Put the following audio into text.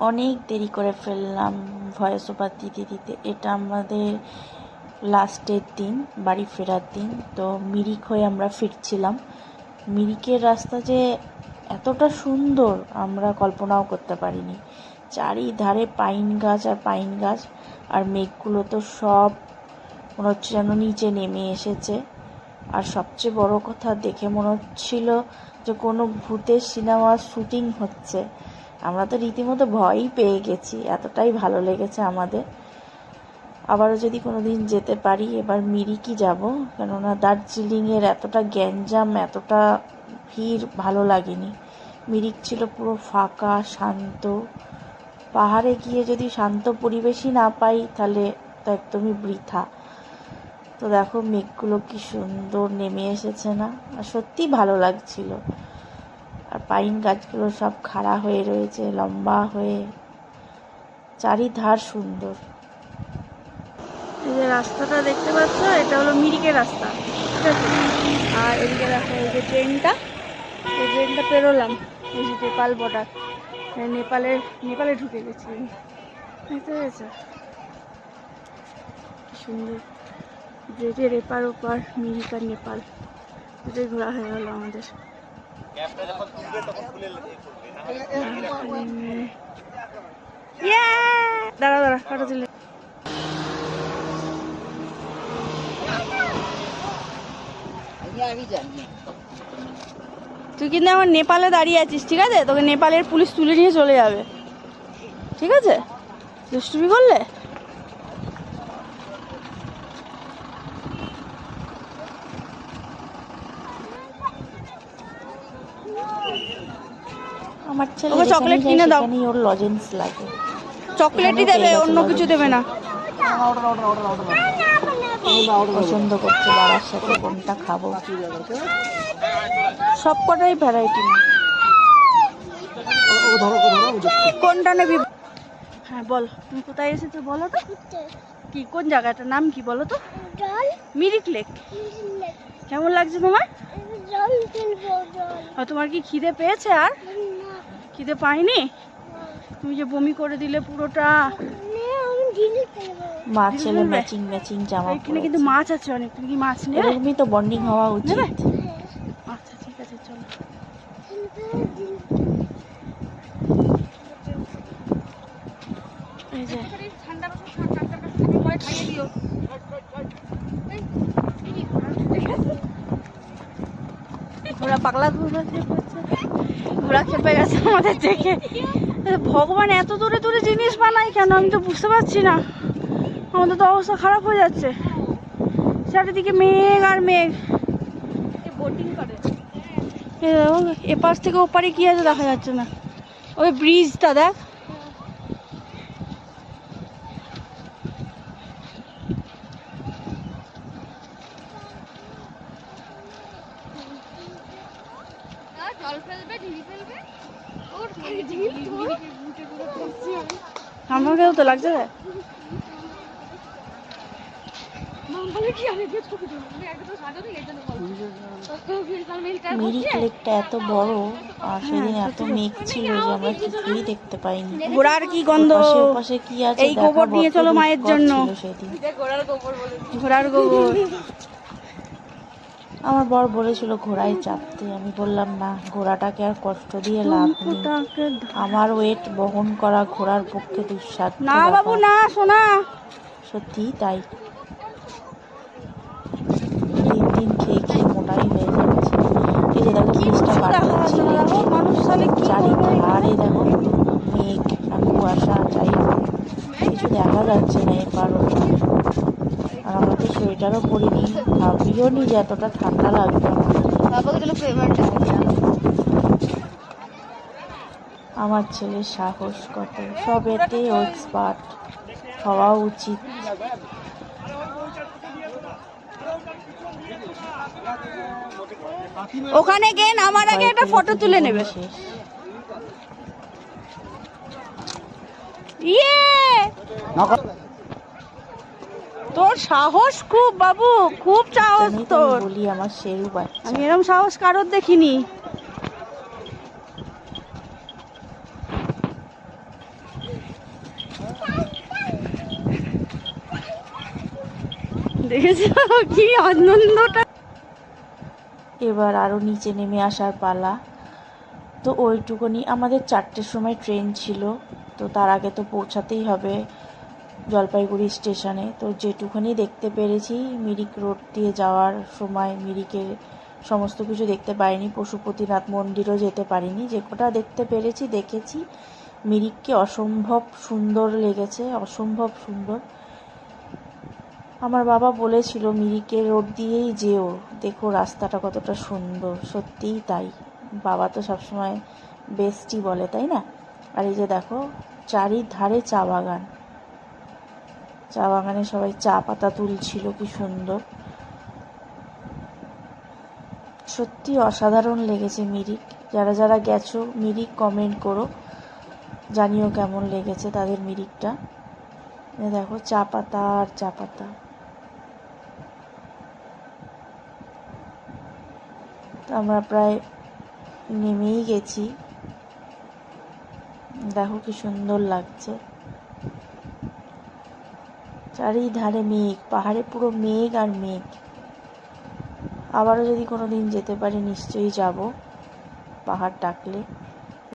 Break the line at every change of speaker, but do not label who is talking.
অনেক দেরি করে ফেললাম ভয়েস ওভার দিতে দিতে। এটা আমাদের লাস্টের দিন, বাড়ি ফেরার দিন। তো মিরিক হয়ে আমরা ফিরছিলাম। মিরিকের রাস্তা যে এতটা সুন্দর, আমরা কল্পনাও করতে পারিনি। চারিধারে পাইন গাছ আর পাইন গাছ, আর মেঘগুলো তো সব মনে হচ্ছে যেন নিচে নেমে এসেছে। আর সবচেয়ে বড় কথা দেখে মনে হচ্ছিল যে কোনো ভূতের সিনেমার শুটিং হচ্ছে। আমরা তো রীতিমতো ভয়ই পেয়ে গেছি, এতটাই ভালো লেগেছে আমাদের। আবারও যদি কোনো দিন যেতে পারি, এবার মিরিকই যাব, কেননা দার্জিলিংয়ের এতটা গ্যাঞ্জাম, এতটা ভিড় ভালো লাগেনি। মিরিক ছিল পুরো ফাঁকা, শান্ত। পাহাড়ে গিয়ে যদি শান্ত পরিবেশই না পাই, তাহলে তো একদমই বৃথা। তো দেখো, মেঘগুলো কি সুন্দর নেমে এসেছে না? আর সত্যি ভালো লাগছিল। আর পাইন গাছগুলো সব খাড়া হয়ে রয়েছে, লম্বা হয়ে। চারিধার সুন্দর।
এই যে রাস্তাটা দেখতে পাচ্ছ, এটা হলো মিরিকের রাস্তা আর এদিকে দেখো এই যে ট্রেনটা, এই ট্রেনটা পেরোলাম, এই যে নেপাল বর্ডার নেপালের নেপালে ঢুকে গেছি। দেখতে পেয়েছ সুন্দর। ব্রিজের এপার ওপার মিরিক আর নেপাল এটাই ঘোরা হয়ে গেল আমাদের! দাঁড়া দাঁড়া কাটা দিলে তুই কিন্তু আমার নেপালে দাঁড়িয়ে আছিস ঠিক আছে তোকে নেপালের পুলিশ তুলে নিয়ে চলে যাবে ঠিক আছে দুষ্টুমি করলে
আমার ছেলে
ওকে
যেখানেই
কিনে দাও।
ওর লজেন্স লাগে।
চকলেটই দেবে অন্য কিছু দেবে না।
পছন্দ করছে বাবার সাথে কোনটা খাব?
সব কটাই ভ্যারাইটি কোনটা নেবি? হ্যাঁ বল। তুমি কোথায় এসেছ বলো তো? কি কোন জায়গাটার নাম কি বলো তো? মিরিক লেক। কেমন লাগছে তোমার? তোমার কি খিদে পেয়েছে আর? খিদে পাইনি তুমি যে বমি করে দিলে পুরোটা।
মা ছেলে ম্যাচিং ম্যাচিং জামা
এখানে কিন্তু মাছ আছে অনেক তুমি কি মাছ নেবে?
এরকমই তো বন্ডিং হওয়া উচিত।
আচ্ছা ঠিক আছে চলো। এই যে। ঘোড়া পাগলা ঘোড়া ঘোড়া খেপে গেছে আমাদের দেখে। ভগবান এত দূরে দূরে জিনিস বানায় কেন? আমি তো বুঝতে পারছি না। আমাদের তো অবস্থা খারাপ হয়ে যাচ্ছে। চারিদিকে মেঘ আর মেঘ। এপাশ থেকে ওপারে কি আছে দেখা যাচ্ছে না। ওই ব্রিজটা দেখ। আমাকেও তো লাগছে।
লেকটা এত বড় আর সেদিন এত মেঘ ছিল যে আমরা কিছুই দেখতে পাইনি।
ঘোড়ার কি গন্ধ?
কি আছে
এই গোবর নিয়ে চলো মায়ের জন্য।
ছিল সেদিন।
ঘোড়ার গোবর।
আমার বর বলেছিল ঘোড়ায় চাপতে। আমি বললাম না ঘোড়াটাকে আর কষ্ট দিয়ে লাভ নেই। আমার ওয়েট বহন করা ঘোড়ার পক্ষে দুঃসাধ্য
না বাবু না শোনা।
সত্যিই তাই। দিন দিন খেয়ে খেয়ে মোটাই হয়ে যাচ্ছে। এই যে দেখো ব্রিজটা পার
মানুষ তাহলে কি করবে?
চারিধারে দেখো মেঘ আর কুয়াশা যাই কিছু দেখা যাচ্ছে না এপার ওপার। সোয়েটারও পরিনি ভাবিও নি যে এতটা ঠান্ডা লাগবে। আমার ছেলের সাহস কত? সবেতে এক্সপার্ট হওয়া উচিত।
ওখানে গিয়ে নামার আগে একটা ফটো তুলে নেবে।
শেষ
ইয়ে! তোর সাহস খুব বাবু খুব সাহস তোর।
বলি আমার সেরু
আমি এরকম সাহস কারোর দেখিনি। দেখেছ কি আনন্দটা?
এবার আরও নিচে নেমে আসার পালা। তো ওইটুকুনি আমাদের চারটের সময় ট্রেন ছিল তো তার আগে তো পৌঁছাতেই হবে। জলপাইগুড়ি স্টেশনে। তো যেটুকুনি দেখতে পেরেছি, মিরিক রোড দিয়ে যাওয়ার সময় মিরিকের সমস্ত কিছু দেখতে পারিনি পশুপতিনাথ মন্দিরও যেতে পারিনি। যে কটা দেখতে পেরেছি, দেখেছি। মিরিককে অসম্ভব সুন্দর লেগেছে, অসম্ভব সুন্দর। আমার বাবা বলেছিল, মিরিকের রোড দিয়েই যেও। দেখো রাস্তাটা কতটা সুন্দর। সত্যিই তাই। বাবা তো সবসময় বেস্টই বলে, তাই না? আর এই যে দেখো, চারিধারে চা বাগান। চা বাগানে সবাই চা পাতা তুলছিল, কি সুন্দর। সত্যি অসাধারণ লেগেছে মিরিক। যারা যারা গেছো, মিরিক কমেন্ট করো। জানিও কেমন লেগেছে তাদের মিরিকটা। দেখো, চা পাতা আর চা পাতা। আমরা প্রায় নেমেই গেছি। দেখো কি সুন্দর লাগছে। চারিধারে মেঘ, পাহাড়ে পুরো মেঘ আর মেঘ। আবারও যদি কোনো দিন যেতে পারি, নিশ্চয়ই যাব। পাহাড় ডাকলে।